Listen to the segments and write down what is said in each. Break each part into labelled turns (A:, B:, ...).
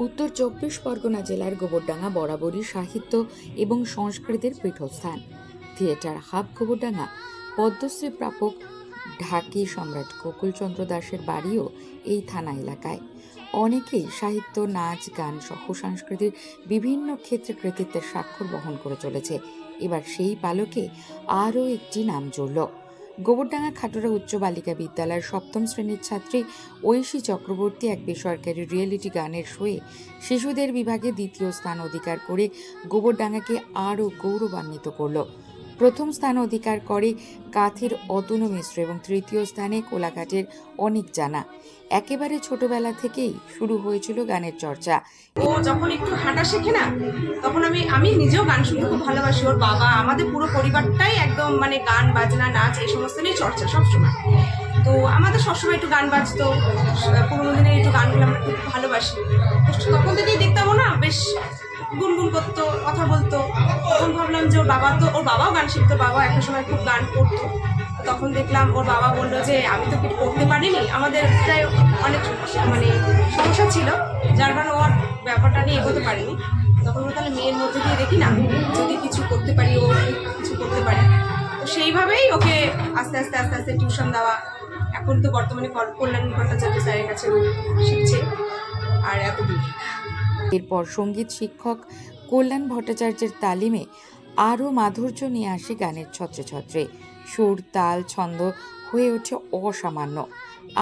A: উত্তর চব্বিশ পরগনা জেলার গোবরডাঙ্গা বরাবরই সাহিত্য এবং সংস্কৃতির পীঠস্থান। থিয়েটার হাব গোবরডাঙ্গা, পদ্মশ্রী প্রাপক ঢাকি সম্রাট গোকুলচন্দ্র দাসের বাড়িও এই থানা এলাকায়। অনেকেই সাহিত্য, নাচ, গান সহ সংস্কৃতির বিভিন্ন ক্ষেত্রে কৃতিত্বের স্বাক্ষর বহন করে চলেছে। এবার সেই পালকে আরও একটি নাম জুড়ল। গোবরডাঙ্গা খাটুরা উচ্চ বালিকা বিদ্যালয়ের সপ্তম শ্রেণির ছাত্রী ঐশী চক্রবর্তী এক বেসরকারি রিয়েলিটি গানের শোয়ে শিশুদের বিভাগে দ্বিতীয় স্থান অধিকার করে গোবরডাঙ্গাকে আরও গৌরবান্বিত করল। প্রথম স্থান অধিকার করে কাথির অতনু মিশ্র এবং তৃতীয় স্থানে কোলাঘাটের অনেক জানা। একেবারে ছোটবেলা থেকেই শুরু হয়েছিল গানের চর্চা।
B: ও যখন একটু হাঁটা শেখে না, তখন আমি আমি নিজেও গান শুনতে খুব ভালোবাসি। ওর বাবা, আমাদের পুরো পরিবারটাই একদম মানে গান, বাজনা, নাচ, এই সমস্ত নিয়ে চর্চা সবসময়। তো আমাদের সবসময় একটু গান বাজতো, পুরোনো দিনের একটু গানগুলো আমরা খুব ভালোবাসি। তখন থেকেই দেখতাম না বেশ গুনগুন করতো, কথা বলতো। তখন ভাবলাম যে ওর বাবা তো, ওর বাবাও গান শিখতো বাবা একটা সময় খুব গান করতো। তখন দেখলাম ওর বাবা বলল যে, আমি তো কিছু করতে পারিনি। আমাদের প্রায় অনেক মানে সমস্যা ছিল, যার কারণে ওর ব্যাপারটা নিয়ে এগোতে পারিনি। তখন তাহলে মেয়ের মধ্যে দিয়ে দেখি না, যদি কিছু করতে পারি, ও কিছু করতে পারে। তো সেইভাবেই ওকে আস্তে আস্তে আস্তে আস্তে টিউশন দেওয়া। এখন তো বর্তমানে কল্যাণ ভট্টাচার্য স্যারের কাছে শিখছে, আর এতদিন
A: এরপর সংগীত শিক্ষক কল্যাণ ভট্টাচার্যের তালিমে আরও মাধুর্য নিয়ে আসে গানের ছত্রে ছত্রে সুর তাল ছন্দ হয়ে ওঠে অসামান্য।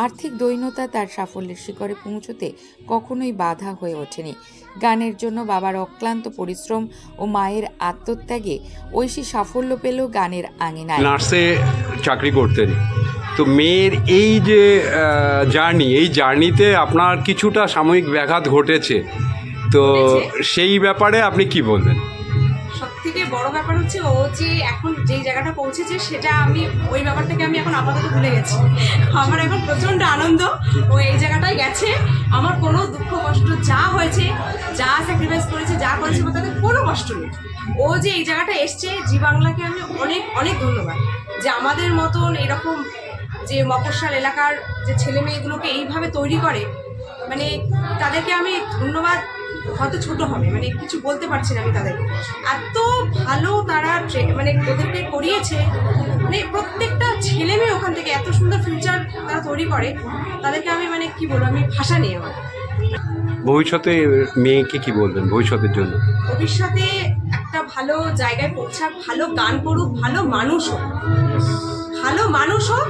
A: আর্থিক দৈন্যতা তার সাফল্যের শিখরে পৌঁছতে কখনোই বাধা হয়ে ওঠেনি। গানের জন্য বাবার অক্লান্ত পরিশ্রম ও মায়ের আত্মত্যাগে ঐশী সাফল্য পেল গানের আঙিনায়।
C: নার্সে চাকরি করতেন। তো মেয়ের এই যে জার্নি এই জার্নিতে আপনার কিছুটা সাময়িক ব্যাঘাত ঘটেছে। তো সেই ব্যাপারে আপনি কি বলবেন?
B: থেকে বড় ব্যাপার হচ্ছে ও যে এখন যেই জায়গাটা পৌঁছেছে, সেটা আমি, ওই ব্যাপারটাকে আমি এখন আপাতত ভুলে গেছি। আমার এখন প্রচণ্ড আনন্দ। ও এই জায়গাটায় গেছে। আমার কোনো দুঃখ, কষ্ট যা হয়েছে, যা স্যাক্রিফাইস করেছে, যা করেছে তাতে কোনো কষ্ট নেই। ও যে এই জায়গাটা এসছে, জি বাংলাকে আমি অনেক অনেক ধন্যবাদ। যে আমাদের মতন এরকম যে মফস্বল এলাকার যে ছেলে মেয়েগুলোকে এইভাবে তৈরি করে মানে তাদেরকে আমি ধন্যবাদ হয়তো ছোট হবে মানে কিছু বলতে পারছি না আমি তাদেরকে এত ভালো তারা মানে ওদেরকে করিয়েছে মানে প্রত্যেকটা ছেলে মেয়ে ওখান থেকে এত সুন্দর ফিউচার তারা তৈরি করে তাদেরকে আমি মানে কি বলব আমি ভাষা নিয়ে আমার।
C: ভবিষ্যতে মেয়েকে কি বলবেন ভবিষ্যতের জন্য?
B: ভবিষ্যতে একটা ভালো জায়গায় পৌঁছাক ভালো গান করুক ভালো মানুষ হোক। ভালো মানুষ হোক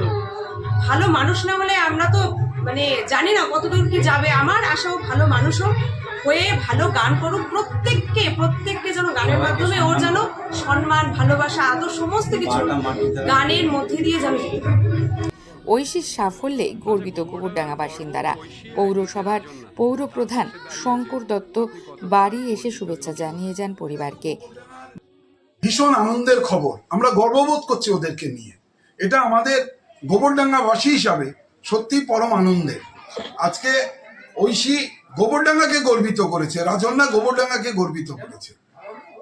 B: ভালো মানুষ না হলে আমরা তো মানে জানি না কতদূর কি যাবে। আমার আশাও ভালো মানুষ হোক হয়ে ভালো গান করুক প্রত্যেককে প্রত্যেককে যেন গানের মাধ্যমে ওর যেন সম্মান ভালোবাসা আদর সমস্ত কিছু গানের মধ্যে দিয়ে যেন
A: ঐশীর সাফল্যে গর্বিত গোবরডাঙ্গা বাসিন্দারা। পৌরসভার পৌর প্রধান শঙ্কর দত্ত বাড়ি এসে শুভেচ্ছা জানিয়ে যান পরিবারকে।
D: ভীষণ আনন্দের খবর। আমরা গর্ববোধ করছি ওদেরকে নিয়ে। এটা আমাদের গোবরডাঙ্গাবাসী হিসাবে সত্যি পরম আনন্দের। আজকে ঐশী গোবরডাঙ্গাকে গর্বিত করেছে, রাজন্যা গোবরডাঙ্গাকে গর্বিত করেছে।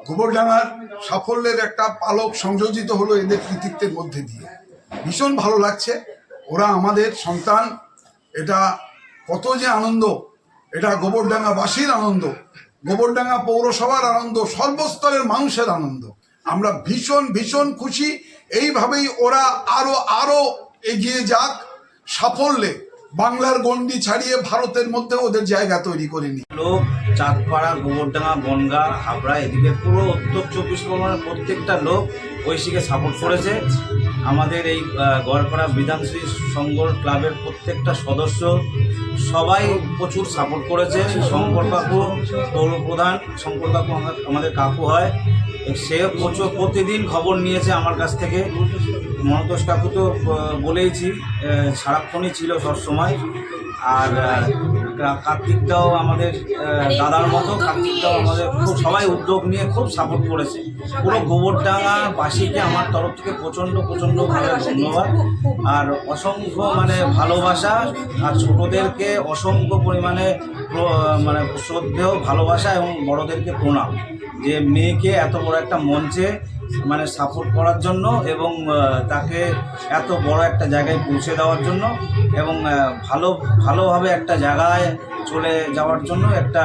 D: গোবরডাঙ্গার সাফল্যের একটা পালক সংযোজিত হলো এদের কৃতিত্বের মধ্যে দিয়ে। ভীষণ ভালো লাগছে, ওরা আমাদের সন্তান, এটা কত যে আনন্দ, এটা গোবরডাঙ্গাবাসীর আনন্দ, গোবরডাঙ্গা পৌরসভার আনন্দ, সর্বস্তরের মানুষের আনন্দ। আমরা ভীষণ ভীষণ খুশি, এইভাবেই ওরা আরও আরও এগিয়ে যাক, সাফল্যে বাংলার গণ্ডি ছাড়িয়ে ভারতের মধ্যে ওদের জায়গা তৈরি করে নি
E: লোক, চাঁদপাড়া, গোবরডাঙ্গা, বনগা, হাবড়া, এদিকে পুরো উত্তর চব্বিশ পরগনার প্রত্যেকটা লোক ঐশীকে সাপোর্ট করেছে। আমাদের এই গড়পাড়া বিধানশ্রী সংঘ ক্লাবের প্রত্যেকটা সদস্য সবাই প্রচুর সাপোর্ট করেছে। শঙ্কর কাকু পৌর প্রধান, শঙ্কর কাকু আমাদের কাকু হয়। সে প্রচুর প্রতিদিন খবর নিয়েছে আমার কাছ থেকে। মনতোষ কাকু তো বলেইছি সারাক্ষণই ছিল সবসময়। আর কার্তিকদাও আমাদের
B: মানে
E: দাদার মতো
B: উদ্যোগ
E: কার্তিকদাও আমাদের খুব সবাই উদ্যোগ নিয়ে খুব সাপোর্ট করেছে। পুরো গোবরডাঙ্গা বাসীকে আমার তরফ থেকে প্রচণ্ড প্রচণ্ড
B: খুব
E: ভালো ধন্যবাদ। আর অসংখ্য মানে ভালোবাসা আর ছোটোদেরকে অসংখ্য পরিমাণে মানে শ্রদ্ধেয় ভালোবাসা এবং বড়দেরকে প্রণাম। যে মেয়েকে এত বড় একটা মঞ্চে মানে সাপোর্ট করার জন্য এবং তাকে এত বড় একটা জায়গায় পৌঁছে দেওয়ার জন্য এবং ভালো ভালোভাবে একটা জায়গায় চলে যাওয়ার জন্য একটা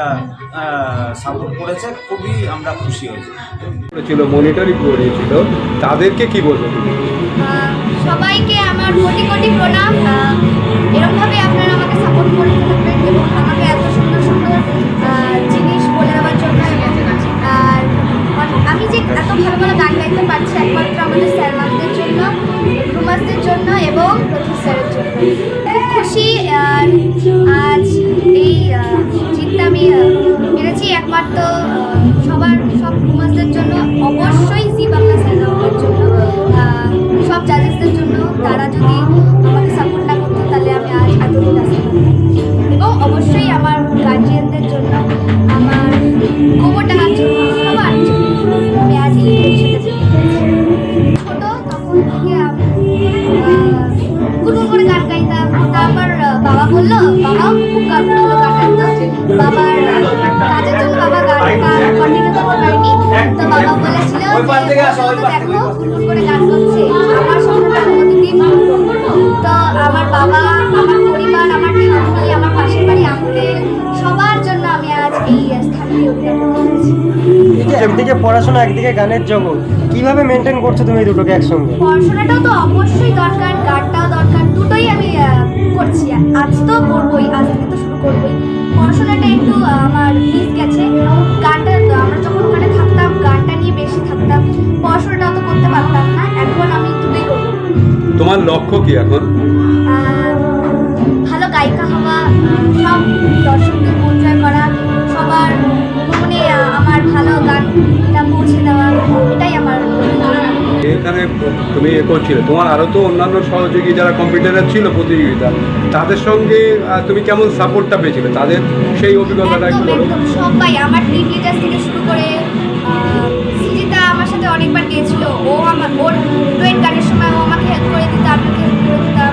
E: সাপোর্ট করেছে খুবই আমরা খুশি হয়েছি।
C: ছিল মনিটরিং করেছিল তাদেরকে কি বলব
F: সবাইকে আমার কোটি কোটি প্রণাম। আহ, এরমভাবে আপনারা আমাকে সাপোর্ট করতে থাকবেন এবং আমাকে এত সুন্দর সুন্দর জিনিস আমি যে এত ভালো ভালো গান গাইতে পারছি একমাত্র আমাদের স্যার ম্যামদের জন্য রুমাসদের জন্য এবং প্রথম স্যারের জন্য। খুশি আজ এই জিতটা আমি পেরেছি একমাত্র দেখো গুনগুন করে গান করছে আমার স্বপ্নটা কতদিন তো আমার বাবা আমার পরিবার আমার ফ্যামিলি আমার পাশের বাড়ি আঙ্কেল সবার জন্য আমি আজ এই স্থানটি অধিকার করেছি
G: এই যে একদিকে পড়াশোনা একদিকে গানের জগৎ। কীভাবে মেনটেন করছ তুমি দুটোকে একসঙ্গে?
F: পড়াশোনাটাও তো অবশ্যই দরকার গানটাও দরকার দুটোই আমি করছি। আজ তো করবোই আজ থেকে তো শুরু করবোই। পড়াশোনাটা একটু আমার মিস গেছে। গানটা আমরা যখন গানটা নিয়ে বেশি থাকতাম পড়াশোনাটা অত করতে পারতাম না এখন আমি দুটোই করব।
C: তোমার লক্ষ্য কি এখন?
F: ভালো গায়িকা হওয়া সব দর্শকদের জয় করা সবার মনে আমার ভালো গানটা পৌঁছে দেওয়া এটাই আমার
C: এখানে তুমি এ করছিলে? তোমার আরও তো অন্যান্য সহযোগী যারা কম্পিউটারের ছিল প্রতিযোগিতা তাদের সঙ্গে তুমি কেমন সাপোর্টটা পেয়েছিলে? তাদের সেই অভিজ্ঞতাটা একটু বলো।
F: সবাই আমার টিম লিডার থেকে শুরু করে অনেকবার গিয়েছিল। ও আমার ওর ডুয়েট গানের সময় ও আমাকে হেল্প করে দিত আমি হেল্প করে দিতাম।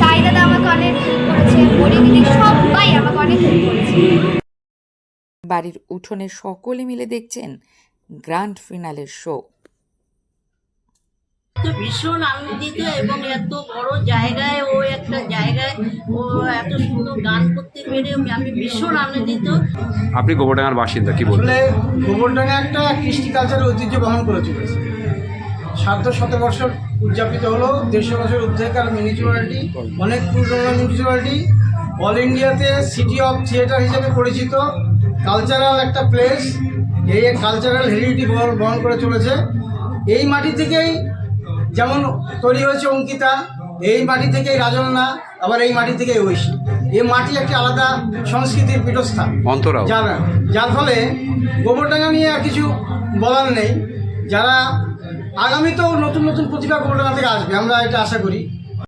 F: সাই দাদা আমাকে অনেক হেল্প করেছে বড়ি দিদি সবাই আমাকে অনেক হেল্প করেছে।
A: বাড়ির উঠোনে সকলে মিলে দেখছেন গ্র্যান্ড ফিনালের শো
H: তো ভীষণ আনন্দিত এবং এত বড় জায়গায় ও একটা জায়গায় ও এত সুন্দর গান করতে পেরে আমি ভীষণ আনন্দিত।
C: আপনি গোবরডাঙ্গার বাসিন্দা কি বলবেন?
G: আসলে গোবরডাঙ্গা একটা কৃষ্টি কালচারের ঐতিহ্য বহন করে চলেছে। সার্ধ শতবর্ষ উদযাপিত হলো দেড়শো বছর উদ্ধারকার মিউনিসিপ্যালিটি অনেক পুরনো মিউনিসিপ্যালিটি অল ইন্ডিয়াতে সিটি অফ থিয়েটার হিসেবে পরিচিত কালচারাল একটা প্লেস এই কালচারাল হেরিডিটি বহন করে চলেছে। এই মাটি থেকেই যেমন তৈরি হয়েছে অঙ্কিতা এই মাটি থেকেই রাজন্না আবার এই মাটি থেকে ঐশী। এই মাটি একটি আলাদা সংস্কৃতির পীঠস্থান।
C: অন্তরা
G: যার যার ফলে গোবরডাঙ্গা নিয়ে আর কিছু বলার নেই। যারা আগামীতেও নতুন নতুন প্রতিভা গোবরডাঙ্গা থেকে আসবে আমরা এটা আশা করি।